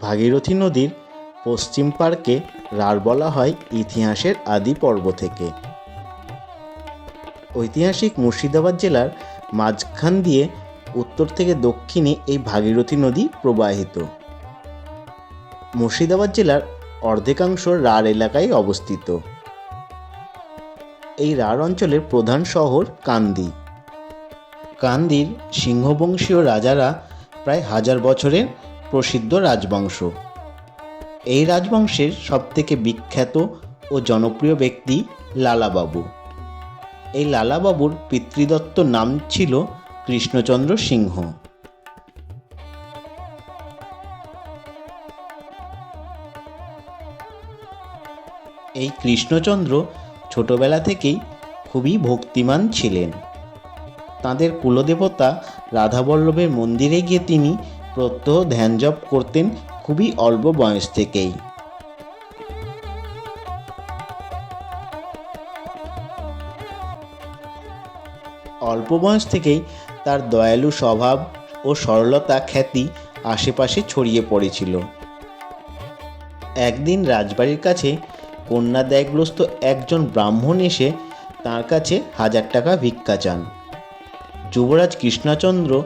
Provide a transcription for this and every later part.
ভাগীরথী নদীর পশ্চিম পার্কে রাঢ় বলা হয় ইতিহাসের আদি পর্ব থেকে। ঐতিহাসিক মুর্শিদাবাদ জেলার মাঝখান দিয়ে উত্তর থেকে দক্ষিণে এই ভাগীরথী নদী প্রবাহিত। মুর্শিদাবাদ জেলার অর্ধেকাংশ রাঢ় এলাকায় অবস্থিত। এই রাঢ় অঞ্চলের প্রধান শহর কান্দি। কান্দির সিংহবংশীয় রাজারা প্রায় হাজার বছরের প্রসিদ্ধ রাজবংশ। এই রাজবংশের সবথেকে বিখ্যাত ও জনপ্রিয় ব্যক্তি লালাবাবু। এই লালাবাবুর পিতৃদত্ত নাম ছিল কৃষ্ণচন্দ্র সিংহ। এই কৃষ্ণচন্দ্র ছোটবেলা থেকেই খুবই ভক্তিমান ছিলেন। তাঁদের কুলদেবতা রাধাবল্লভের মন্দিরে গিয়ে তিনি প্রত্যহ ধ্যান জপ করতেন খুবই অল্প বয়স থেকেই। অল্প বয়স থেকেই তার দয়ালু স্বভাব ও সরলতা খ্যাতি আশেপাশে ছড়িয়ে পড়েছিল। একদিন রাজবাড়ির কাছে কন্যা কন্যাদায়গ্রস্ত একজন ব্রাহ্মণ এসে তার কাছে হাজার টাকা ভিক্ষা চান। যুবরাজ কৃষ্ণচন্দ্র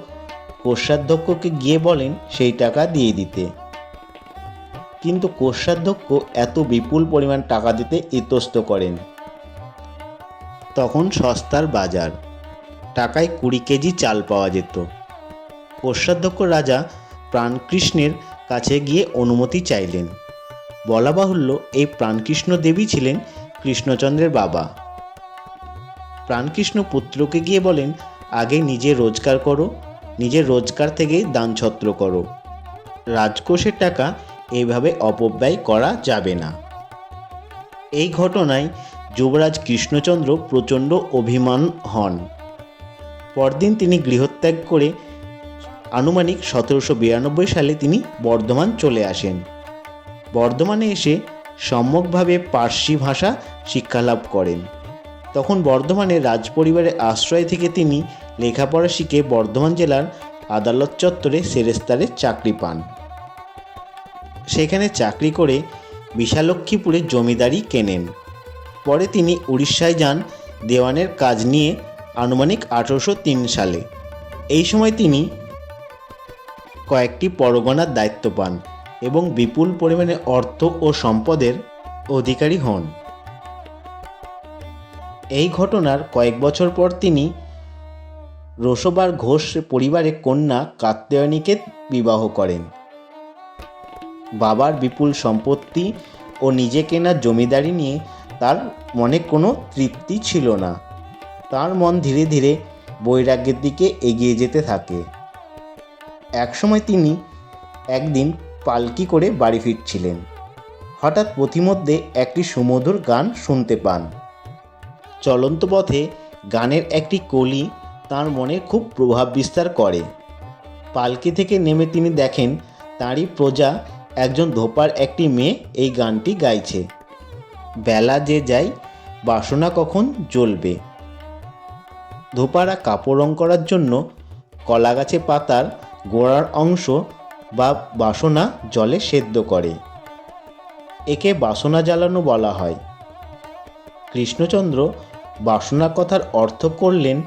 কোষাধ্যক্ষকে গিয়ে বলেন সেই টাকা দিয়ে দিতে। কিন্তু কোষাধ্যক্ষ এত বিপুল পরিমাণ টাকা দিতে ইতস্ত করেন। তখন সস্তার বাজার। টাকায় কুড়ি কেজি চাল পাওয়া যেত। কোষাধ্যক্ষ রাজা প্রাণকৃষ্ণের কাছে গিয়ে অনুমতি চাইলেন। বলা বাহুল্য এই প্রাণকৃষ্ণ দেবী ছিলেন কৃষ্ণচন্দ্রের বাবা। প্রাণকৃষ্ণ পুত্রকে গিয়ে বলেন, আগে নিজে রোজগার করো নিজের রোজগার থেকে দানছত্র করো। রাজকোষের টাকা এইভাবে অপব্যয় করা যাবে না। এই ঘটনায় যুবরাজ কৃষ্ণচন্দ্র প্রচণ্ড অভিমান হন। পরদিন তিনি গৃহত্যাগ করে আনুমানিক সতেরোশো বিরানব্বই সালে তিনি বর্ধমান চলে আসেন। বর্ধমানে এসে সম্যকভাবে পার্সি ভাষা শিক্ষালাভ করেন। তখন বর্ধমানে রাজপরিবারের আশ্রয় থেকে তিনি লেখাপড়া শিখে বর্ধমান জেলার আদালত চত্বরে সেরেস্তারে চাকরি পান। সেখানে চাকরি করে বিশালক্ষীপুরে জমিদারি কেনেন। পরে তিনি উড়িষ্যায় যান, দেওয়ানের কাজ নিয়ে আনুমানিক আঠারোশো সালে। এই সময় তিনি কয়েকটি পরগনার দায়িত্ব পান এবং বিপুল পরিমাণে অর্থ ও সম্পদের অধিকারী হন। এই ঘটনার কয়েক বছর পর তিনি রোসবার ঘোষ পরিবারে কন্যা কাত্যায়নীকে বিবাহ করেন। বাবার বিপুল সম্পত্তি ও নিজে কেনা জমিদারি নিয়ে তার মনে কোনো তৃপ্তি ছিল না। তার মন ধীরে ধীরে বৈরাগ্যের দিকে এগিয়ে যেতে থাকে। একসময় তিনি একদিন পালকি করে বাড়ি ফিরছিলেন। হঠাৎ পথিমধ্যে একটি সুমধুর গান শুনতে পান। চলন্ত পথে গানের একটি কলি তার মনে খুব প্রভাব বিস্তার করে। পালকি থেকে নেমে তিনি দেখেন তাঁরই প্রজা একজন ধোপার একটি মেয়ে এই গানটি গাইছে। বেলা যে যায়, বাসনা কখন জ্বলবে? ধোপারা কাপড় রং করার জন্য কলা গাছে পাতার গোড়ার অংশ বা বাসনা জলে সেদ্ধ করে। একে বাসনা জ্বালানো বলা হয়। কৃষ্ণচন্দ্র বাসনা কথার অর্থ করলেন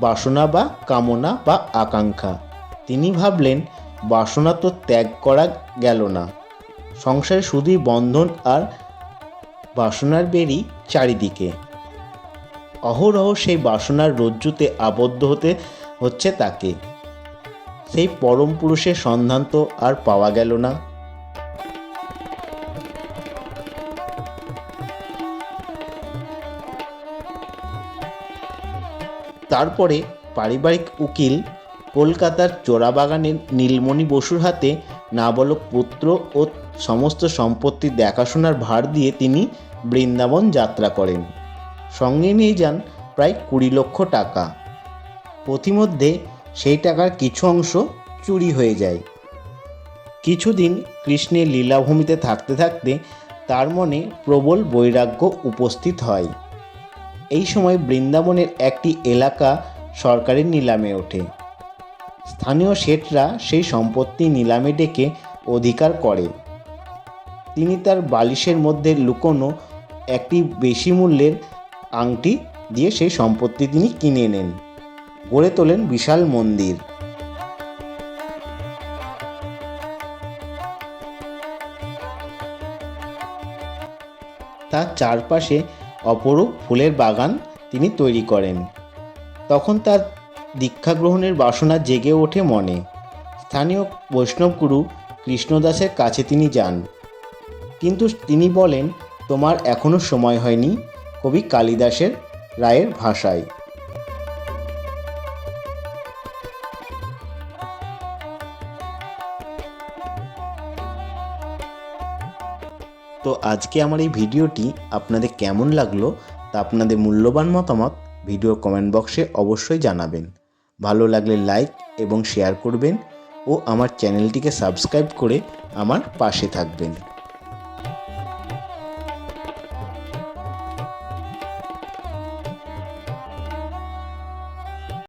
বাসনা বা কামনা বা আকাঙ্ক্ষা। তিনি ভাবলেন, বাসনা তো ত্যাগ করা গেল না। সংসারে শুধুই বন্ধন আর বাসনার বেরি চারিদিকে। অহরহ সেই বাসনার রজ্জুতে আবদ্ধ হতে হচ্ছে তাকে। সেই পরম পুরুষের সন্ধান তো আর পাওয়া গেল না। তারপরে পারিবারিক উকিল কলকাতার চোরাবাগানের নীলমণি বসুর হাতে নাবালক পুত্র ও সমস্ত সম্পত্তি দেখাশোনার ভার দিয়ে তিনি বৃন্দাবন যাত্রা করেন। সঙ্গে নিয়ে যান প্রায় কুড়ি লক্ষ টাকা। পথিমধ্যে সেই টাকার কিছু অংশ চুরি হয়ে যায়। কিছুদিন কৃষ্ণের লীলাভূমিতে থাকতে থাকতে তার মনে প্রবল বৈরাগ্য উপস্থিত হয়। এই সময় বৃন্দাবনের একটি এলাকা সরকারের নিলামে ওঠে। স্থানীয় শেঠরা সেই সম্পত্তি নিলামে ডেকে অধিকার করে। তিনি তার বালিশের মধ্যে লুকোনো একটি বেশি মূল্যের আংটি দিয়ে সেই সম্পত্তি তিনি কিনে নেন। গড়ে তোলেন বিশাল মন্দির। তার চারপাশে অপরূপ ফুলের বাগান তিনি তৈরি করেন। তখন তার দীক্ষা গ্রহণের বাসনা জেগে ওঠে মনে। স্থানীয় বৈষ্ণবগুরু কৃষ্ণদাসের কাছে তিনি যান। কিন্তু তিনি বলেন, তোমার এখনও সময় হয়নি কবি কালিদাসের রায়ের ভাষায়। তো আজকে আমার এই ভিডিওটি আপনাদের কেমন লাগল তা আপনাদের মূল্যবান মতামত ভিডিও কমেন্ট বক্সে অবশ্যই জানাবেন। ভালো লাগলে লাইক এবং শেয়ার করবেন ও আমার চ্যানেলটিকে সাবস্ক্রাইব করে আমার পাশে থাকবেন।